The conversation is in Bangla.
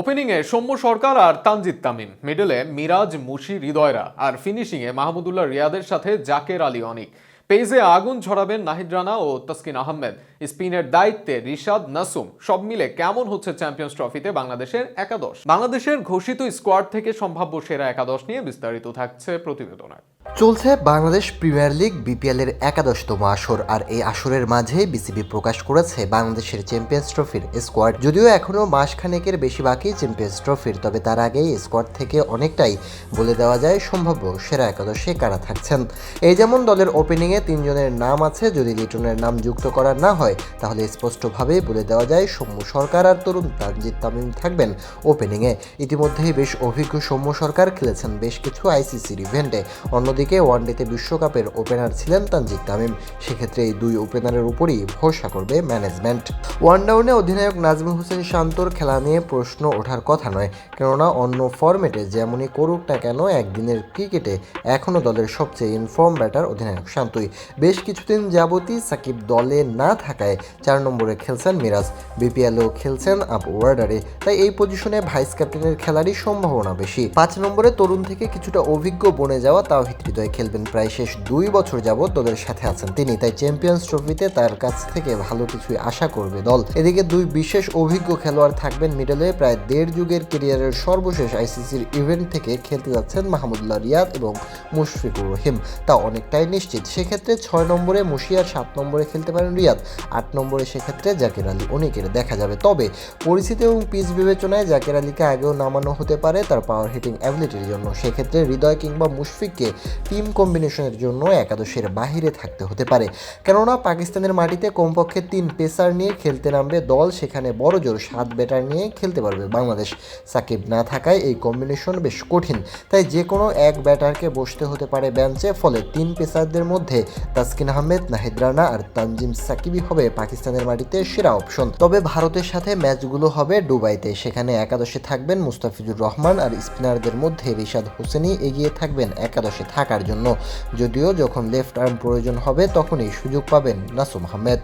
ওপেনিংয়ে সৌম্য সরকার আর তানজিদ তামিম মিডলে মিরাজ মুশি হৃদয়রা, আর ফিনিশিংয়ে মাহমুদুল্লাহ রিয়াদের সাথে জাকের আলী অনিক। পেজে আগুন ছড়াবেন নাহিদ রানা ও তাসকিন আহমেদ। স্পিনের দায়িত্বে রিশাদ নাসুম। সব মিলে কেমন হচ্ছে চ্যাম্পিয়ন্স ট্রফিতে বাংলাদেশের একাদশ? বাংলাদেশের ঘোষিত স্কোয়াড থেকে সম্ভাব্য সেরা একাদশ নিয়ে বিস্তারিত থাকছে প্রতিবেদনায় চলছে বাংলাদেশ প্রিমিয়ার লিগ, বিপিএল এর একাদশতম আসর, আর এই আসরের মাঝে বিসিবি প্রকাশ করেছে বাংলাদেশের চ্যাম্পিয়ন্স ট্রফির স্কোয়াড। যদিও এখনও মাসখানেকের বেশি বাকি চ্যাম্পিয়ন্স ট্রফির, তবে তার আগেই স্কোয়াড থেকে অনেকটাই বলে দেওয়া যায় সম্ভাব্য সেরা একাদশে কারা থাকছেন। এই যেমন দলের ওপেনিংয়ে তিনজনের নাম আছে, যদি লিটনের নাম যুক্ত করা না হয়, তাহলে স্পষ্টভাবেই বলে দেওয়া যায় সৌম্য সরকার আর তরুণ তানজিদ তামিম থাকবেন ওপেনিংয়ে ইতিমধ্যেই বেশ অভিজ্ঞ সৌম্য সরকার খেলেছেন বেশ কিছু আইসিসির ইভেন্টে অন্যদিকে ওয়ানডেতে বিশ্বকাপের ওপেনার ছিলেন তানজিদ তামিম। সেক্ষেত্রে এই দুই ওপেনারের উপরই ভরসা করবে ম্যানেজমেন্ট ওয়ান ডাউনে অধিনায়ক নাজমুল হোসেন শান্তর খেলা নিয়ে প্রশ্ন ওঠার কথা নয়, কেননা অন্য ফরম্যাটে যেমনই করুক না কেন, একদিনের ক্রিকেটে এখনও দলের সবচেয়ে ইনফর্ম ব্যাটার অধিনায়ক শান্তই। বেশ কিছুদিন যাবতই সাকিব দলে না থাকায় চার নম্বরে খেলছেন মিরাজ। বিপিএলও খেলছেন আপ ওয়ার্ডারে তাই এই পজিশনে ভাইস ক্যাপ্টেনের খেলারই সম্ভাবনা বেশি। পাঁচ নম্বরে তরুণ থেকে কিছুটা অভিজ্ঞ বনে যাওয়া তাওহিদ হৃদয় খেলবেন প্রায় শেষ দুই বছর যাবৎ দলের সাথে আছেন তিনি। তাই চ্যাম্পিয়ন্স ট্রফিতে তার কাছ থেকে ভালো কিছুই আশা করবে দল। এদিকে দুই বিশেষ অভিজ্ঞ খেলোয়াড় থাকবেন মিডলে প্রায় দেড় যুগের কেরিয়ারের সর্বশেষ আইসিসির ইভেন্ট থেকে খেলতে যাচ্ছেন মাহমুদুল্লাহ রিয়াদ এবং মুশফিকুর রহিম। তা অনেকটাই নিশ্চিত। সেক্ষেত্রে ছয় নম্বরে মুশিয়ার, সাত নম্বরে খেলতে পারেন রিয়াদ, আট নম্বরে সেক্ষেত্রে জাকির আলী। অনেকের দেখা যাবে। তবে পরিস্থিতি এবং পিচ বিবেচনায় জাকির আলীকে আগেও নামানো হতে পারে তার পাওয়ার হিটিং অ্যাবিলিটির জন্য। সেক্ষেত্রে হৃদয় কিংবা মুশফিককে টিম কম্বিনেশনের জন্য একাদশের বাহিরে থাকতে হতে পারে। কেননা পাকিস্তানের মাটিতে কমপক্ষে তিন পেসার নিয়ে খেলতে নামবে দল, সেখানে বড় জোর সাত ব্যাটার নিয়ে খেলতে পারবে বাংলাদেশ। সাকিব না থাকায় এই কম্বিনেশন বেশ কঠিন। তাই যে কোনো এক ব্যাটারকে বসতে হতে পারে বেঞ্চে, ফলে তিন পেসারদের মধ্যে তাসকিন আহমেদ, নাহিদ রানা আর তানজিম সাকিবই হবে পাকিস্তানের মাটিতে সেরা অপশন। তবে ভারতের সাথে ম্যাচগুলো হবে ডুবাইতে সেখানে একাদশে থাকবেন মুস্তাফিজুর রহমান আর স্পিনারদের মধ্যে রিশাদ হোসেনই এগিয়ে থাকবেন একাদশে থাকার জন্য। যদিও যখন লেফট আর্ম প্রয়োজন হবে তখনই সুযোগ পাবেন নাসুম আহমেদ